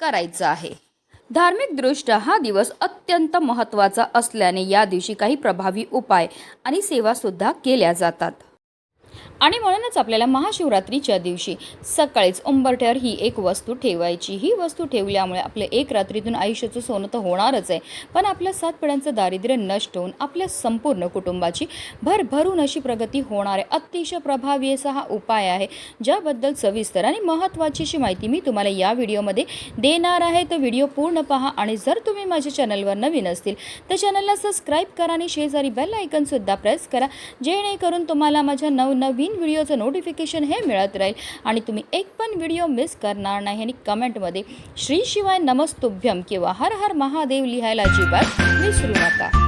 करायचं आहे. धार्मिकदृष्ट्या हा दिवस अत्यंत महत्त्वाचा असल्याने या दिवशी काही प्रभावी उपाय आणि सेवासुद्धा केल्या जातात. आणि म्हणूनच आपल्याला महाशिवरात्रीच्या दिवशी सकाळीच उंबरठ्यावर ही एक वस्तू ठेवायची. ही वस्तू ठेवल्यामुळे आपलं एक रात्रीतून आयुष्याचं सोनं तर होणारच आहे. पण आपल्या सात पिढ्यांचं दारिद्र्य नष्ट होऊन आपल्या संपूर्ण कुटुंबाची भरभरून अशी प्रगती होणार आहे. अतिशय प्रभावी असा हा उपाय आहे. ज्याबद्दल सविस्तर आणि महत्त्वाची अशी माहिती मी तुम्हाला या व्हिडिओमध्ये देणार आहे. तर व्हिडिओ पूर्ण पहा आणि जर तुम्ही माझ्या चॅनलवर नवीन असतील तर चॅनलला सबस्क्राईब करा आणि शेजारी बेल आयकनसुद्धा प्रेस करा. जेणेकरून तुम्हाला माझ्या नवनवीन व्हिडिओचं नोटिफिकेशन हे मिळत राहील. आणि तुम्ही एक पण व्हिडिओ मिस करणार नाही आणि कमेंटमध्ये श्री शिवाय नमस्तुभ्यम किंवा हर हर महादेव लिहायला अजिबात विसरू नका.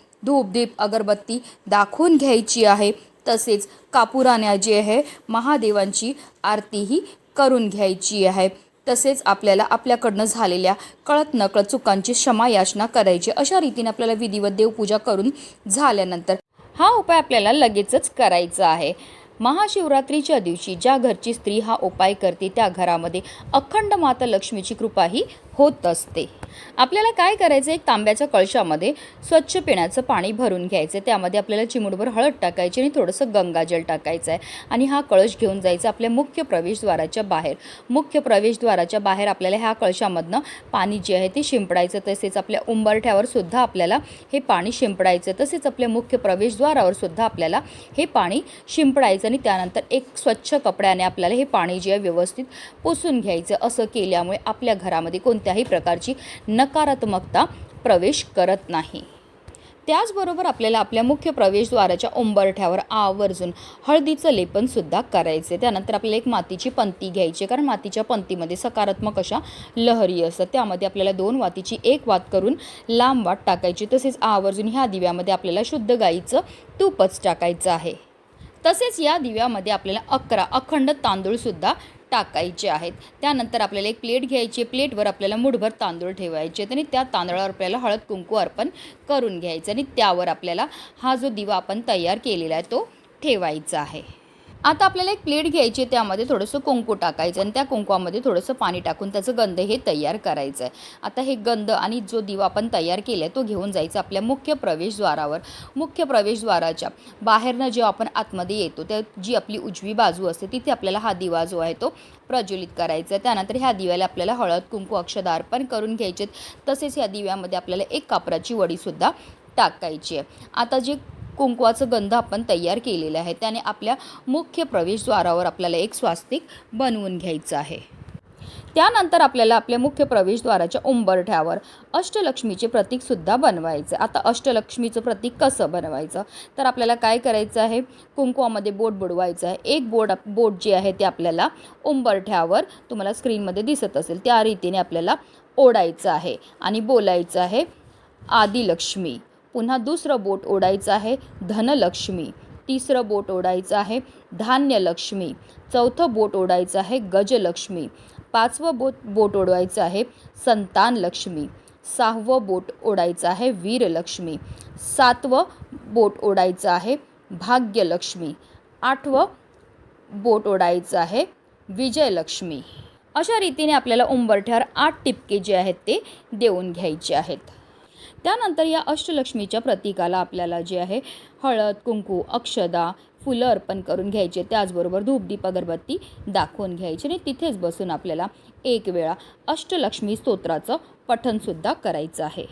धूप दीप अगरबत्ती दाखवून घ्यायची आहे. तसेच कापुराण्या जी आहे महादेवांची आरतीही करून घ्यायची आहे. तसेच आपल्याला आपल्याकडनं झालेल्या कळत नकळत चुकांची क्षमा याचना करायची अशा रीतीने आपल्याला विधिवत देवपूजा करून झाल्यानंतर हा उपाय आपल्याला लगेचच करायचा आहे. महाशिवरात्रीच्या दिवशी ज्या घरची स्त्री हा उपाय करते त्या घरामध्ये अखंड माता लक्ष्मीची कृपाही होत असते. आपल्याला काय करायचं एक तांब्याच्या कळशामध्ये स्वच्छ पिण्याचं पाणी भरून घ्यायचं त्यामध्ये आपल्याला चिमूटभर हळद टाकायची आणि थोडंसं गंगाजल टाकायचं आहे आणि हा कळश घेऊन जायचा आपल्या मुख्य प्रवेशद्वाराच्या बाहेर. मुख्य प्रवेशद्वाराच्या बाहेर आपल्याला ह्या कळशामधनं पाणी जे आहे ते शिंपडायचं. तसेच आपल्या उंबरठ्यावर सुद्धा आपल्याला हे पाणी शिंपडायचं. तसेच आपल्या मुख्य प्रवेशद्वारावर सुद्धा आपल्याला हे पाणी शिंपडायचं आणि त्यानंतर एक स्वच्छ कपड्याने आपल्याला हे पाणी जे आहे व्यवस्थित पुसून घ्यायचं. असं केल्यामुळे आपल्या घरामध्ये कोणत्याही प्रकारची नकारात्मकता प्रवेश करत नाही. त्याचबरोबर आपल्याला आपल्या मुख्य प्रवेशद्वाराच्या उंबरठ्यावर आवर्जून हळदीचं लेपनसुद्धा करायचे त्यानंतर आपल्याला एक मातीची पंती घ्यायची कारण मातीच्या पंतीमध्ये सकारात्मक अशा लहरी असतात. त्यामध्ये आपल्याला दोन वातीची एक वात करून लांब वाट टाकायची. तसेच आवर्जून ह्या दिव्यामध्ये आपल्याला शुद्ध गाईचं तूपच टाकायचं आहे. तसेच या दिव्यामध्ये आपल्याला अकरा अखंड तांदूळसुद्धा टाकायचे आहेत. त्यानंतर आपल्याला एक प्लेट घ्यायची प्लेटवर आपल्याला मुठभर तांदूळ ठेवायचे आहेत आणि त्या तांदळावर आपल्याला हळद कुंकू अर्पण करून घ्यायचं आणि त्यावर आपल्याला हा जो दिवा आपण तयार केलेला आहे तो ठेवायचा आहे. आता आपल्याला एक प्लेट घ्यायची आहे, त्यामध्ये थोडंसं कुंकू टाकायचं आणि त्या कुंकवामध्ये थोडंसं पाणी टाकून त्याचं गंध हे तयार करायचं आहे. आता हे गंध आणि जो दिवा आपण तयार केला आहे तो घेऊन जायचा आपल्या मुख्य प्रवेशद्वारावर. मुख्य प्रवेशद्वाराच्या बाहेरनं जेव्हा आपण आतमध्ये येतो त्या जी आपली उजवी बाजू असते तिथे आपल्याला हा दिवा जो आहे तो प्रज्वलित करायचा आहे. त्यानंतर ह्या दिव्याला आपल्याला हळद कुंकू अक्षदार्पण करून घ्यायचे तसेच ह्या दिव्यामध्ये आपल्याला एक कापराची वडीसुद्धा टाकायची आहे. आता जे कुंकवाचं गंध आपण तयार केलेलं आहे. त्याने आपल्या मुख्य प्रवेशद्वारावर आपल्याला एक स्वास्तिक बनवून घ्यायचं आहे. त्यानंतर आपल्याला आपल्या मुख्य प्रवेशद्वाराच्या उंबरठ्यावर अष्टलक्ष्मीचे प्रतीकसुद्धा बनवायचं. आता अष्टलक्ष्मीचं प्रतीक कसं बनवायचं? तर आपल्याला काय करायचं आहे? कुंकवामध्ये बोट बुडवायचं आहे. एक बोट बोट जे आहे ते आपल्याला उंबरठ्यावर तुम्हाला स्क्रीनमध्ये दिसत असेल. त्या रीतीने आपल्याला ओढायचं आहे आणि बोलायचं आहे आदिलक्ष्मी. पुन्हा दुसरं बोट ओढायचं आहे धनलक्ष्मी. तिसरं बोट ओढायचं आहे धान्यलक्ष्मी. चौथं बोट ओढायचं आहे गजलक्ष्मी. पाचवं बोट बोट ओढवायचं आहे संतानलक्ष्मी. सहावं बोट ओढायचं आहे वीरलक्ष्मी. सातवं बोट ओढायचं आहे भाग्यलक्ष्मी. आठवं बोट ओढायचं आहे विजयलक्ष्मी. अशा रीतीने आपल्याला उंबरठ्यावर आठ टिपके जे आहेत ते देऊन घ्यायचे आहेत. त्यानंतर या अष्टलक्ष्मीच्या प्रतीकाला आपल्याला जे आहे हळद कुंकू अक्षदा फुलं अर्पण करून घ्यायचे. त्याचबरोबर धूपदीप अगरबत्ती दाखवून घ्यायची आणि तिथेच बसून आपल्याला एक वेळा अष्टलक्ष्मी स्तोत्राचं पठणसुद्धा करायचं आहे.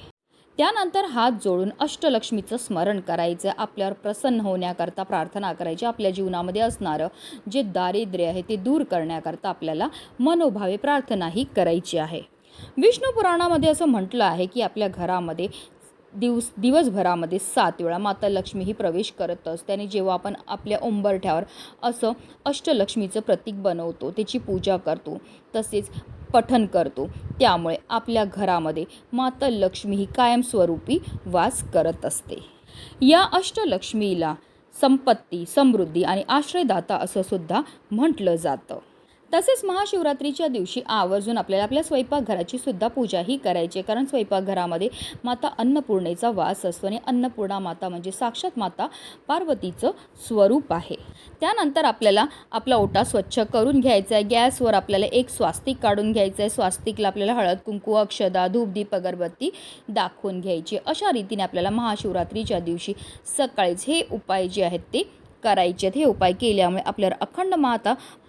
त्यानंतर हात जोडून अष्टलक्ष्मीचं स्मरण करायचं. आपल्यावर प्रसन्न होण्याकरता प्रार्थना करायची. आपल्या जीवनामध्ये असणारं जे दारिद्र्य आहे ते दूर करण्याकरता आपल्याला मनोभावे प्रार्थनाही करायची आहे. विष्णू पुराणामध्ये असं म्हटलं आहे की आपल्या घरामध्ये दिवस दिवसभरामध्ये सात वेळा माता लक्ष्मी ही प्रवेश करत असते. आणि जेव्हा आपण आपल्या उंबरठ्यावर असं अष्टलक्ष्मीचं प्रतीक बनवतो त्याची पूजा करतो तसेच पठन करतो त्यामुळे आपल्या घरामध्ये माता लक्ष्मी ही कायमस्वरूपी वास करत असते. या अष्टलक्ष्मीला संपत्ती समृद्धी आणि आश्रयदाता असं सुद्धा म्हटलं जातं. तसेच महाशिवरात्रीच्या दिवशी आवर्जून आपल्याला आपल्या स्वयंपाकघराची सुद्धा पूजाही करायची आहे. कारण स्वयंपाकघरामध्ये माता अन्नपूर्णेचा वास असतो आणि अन्नपूर्णा माता म्हणजे साक्षात माता पार्वतीचं स्वरूप आहे. त्यानंतर आपल्याला आपला ओटा स्वच्छ करून घ्यायचा आहे. गॅसवर आपल्याला एक स्वास्तिक काढून घ्यायचं आहे. स्वास्तिकला आपल्याला हळद कुंकू अक्षदा धूप दीप अगरबत्ती दाखवून घ्यायची अशा रीतीने आपल्याला महाशिवरात्रीच्या दिवशी सकाळीच हे उपाय जे आहेत ते करायचे आहेत. हे उपाय केल्यामुळे आपल्यावर अखंड माता